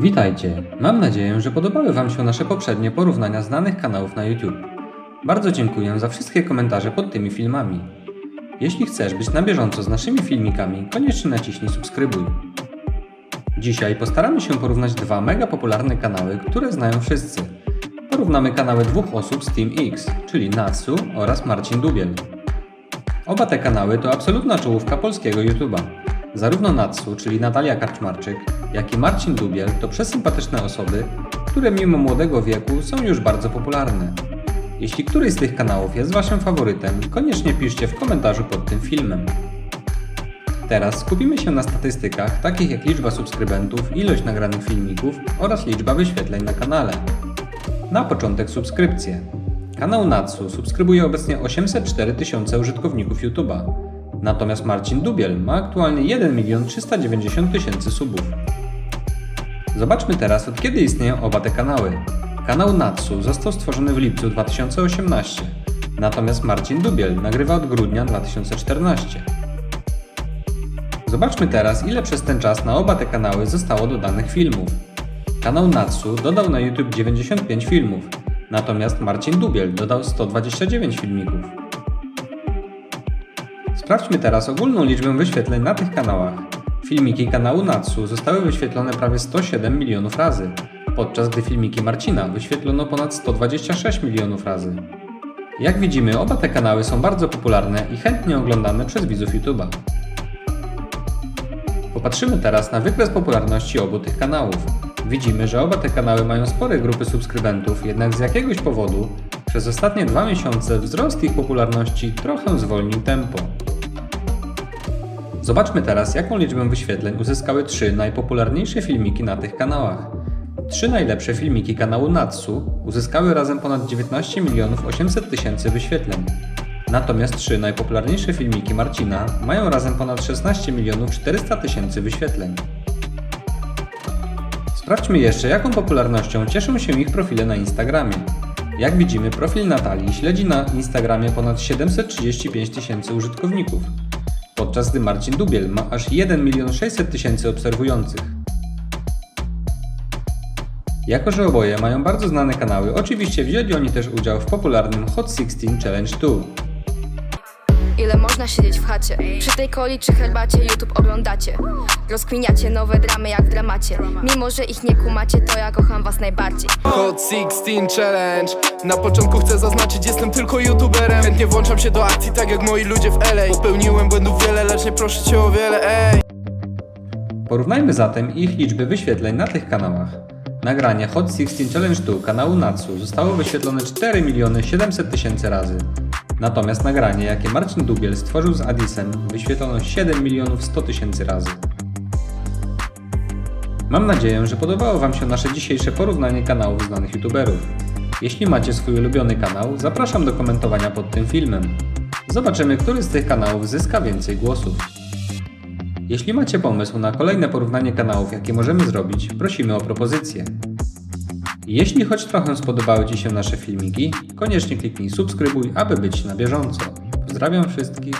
Witajcie! Mam nadzieję, że podobały Wam się nasze poprzednie porównania znanych kanałów na YouTube. Bardzo dziękuję za wszystkie komentarze pod tymi filmami. Jeśli chcesz być na bieżąco z naszymi filmikami, koniecznie naciśnij subskrybuj. Dzisiaj postaramy się porównać dwa mega popularne kanały, które znają wszyscy. Porównamy kanały dwóch osób z Team X, czyli Natsu oraz Marcin Dubiel. Oba te kanały to absolutna czołówka polskiego YouTube'a. Zarówno Natsu, czyli Natalia Karczmarczyk, jak i Marcin Dubiel to przesympatyczne osoby, które mimo młodego wieku są już bardzo popularne. Jeśli któryś z tych kanałów jest Waszym faworytem, koniecznie piszcie w komentarzu pod tym filmem. Teraz skupimy się na statystykach, takich jak liczba subskrybentów, ilość nagranych filmików oraz liczba wyświetleń na kanale. Na początek subskrypcje. Kanał Natsu subskrybuje obecnie 804 tysiące użytkowników YouTube'a. Natomiast Marcin Dubiel ma aktualnie 1 milion 390 tysięcy subów. Zobaczmy teraz od kiedy istnieją oba te kanały. Kanał Natsu został stworzony w lipcu 2018, natomiast Marcin Dubiel nagrywa od grudnia 2014. Zobaczmy teraz ile przez ten czas na oba te kanały zostało dodanych filmów. Kanał Natsu dodał na YouTube 95 filmów, natomiast Marcin Dubiel dodał 129 filmików. Sprawdźmy teraz ogólną liczbę wyświetleń na tych kanałach. Filmiki kanału Natsu zostały wyświetlone prawie 107 milionów razy, podczas gdy filmiki Marcina wyświetlono ponad 126 milionów razy. Jak widzimy, oba te kanały są bardzo popularne i chętnie oglądane przez widzów YouTube'a. Popatrzymy teraz na wykres popularności obu tych kanałów. Widzimy, że oba te kanały mają spore grupy subskrybentów, jednak z jakiegoś powodu przez ostatnie dwa miesiące wzrost ich popularności trochę zwolnił tempo. Zobaczmy teraz, jaką liczbę wyświetleń uzyskały trzy najpopularniejsze filmiki na tych kanałach. Trzy najlepsze filmiki kanału Natsu uzyskały razem ponad 19 milionów 800 tysięcy wyświetleń. Natomiast trzy najpopularniejsze filmiki Marcina mają razem ponad 16 milionów 400 tysięcy wyświetleń. Sprawdźmy jeszcze, jaką popularnością cieszą się ich profile na Instagramie. Jak widzimy, profil Natalii śledzi na Instagramie ponad 735 tysięcy użytkowników, podczas gdy Marcin Dubiel ma aż 1 milion 600 tysięcy obserwujących. Jako, że oboje mają bardzo znane kanały, oczywiście wzięli oni też udział w popularnym Hot 16 Challenge 2. Ile można siedzieć w chacie? Przy tej coli czy herbacie YouTube oglądacie? Rozkminiacie nowe dramy jak w dramacie. Mimo, że ich nie kumacie, to ja kocham was najbardziej. Hot 16 Challenge. Na początku chcę zaznaczyć, jestem tylko youtuberem. Chętnie włączam się do akcji, tak jak moi ludzie w LA Popełniłem błędów wiele, lecz nie proszę cię o wiele, ej. Porównajmy zatem ich liczby wyświetleń na tych kanałach. Nagranie Hot 16 Challenge 2 kanału Natsu zostało wyświetlone 4 miliony 700 tysięcy razy. Natomiast nagranie, jakie Marcin Dubiel stworzył z Addisem, wyświetlono 7 milionów 100 tysięcy razy. Mam nadzieję, że podobało Wam się nasze dzisiejsze porównanie kanałów znanych youtuberów. Jeśli macie swój ulubiony kanał, zapraszam do komentowania pod tym filmem. Zobaczymy, który z tych kanałów zyska więcej głosów. Jeśli macie pomysł na kolejne porównanie kanałów, jakie możemy zrobić, prosimy o propozycje. Jeśli choć trochę spodobały Ci się nasze filmiki, koniecznie kliknij subskrybuj, aby być na bieżąco. Pozdrawiam wszystkich.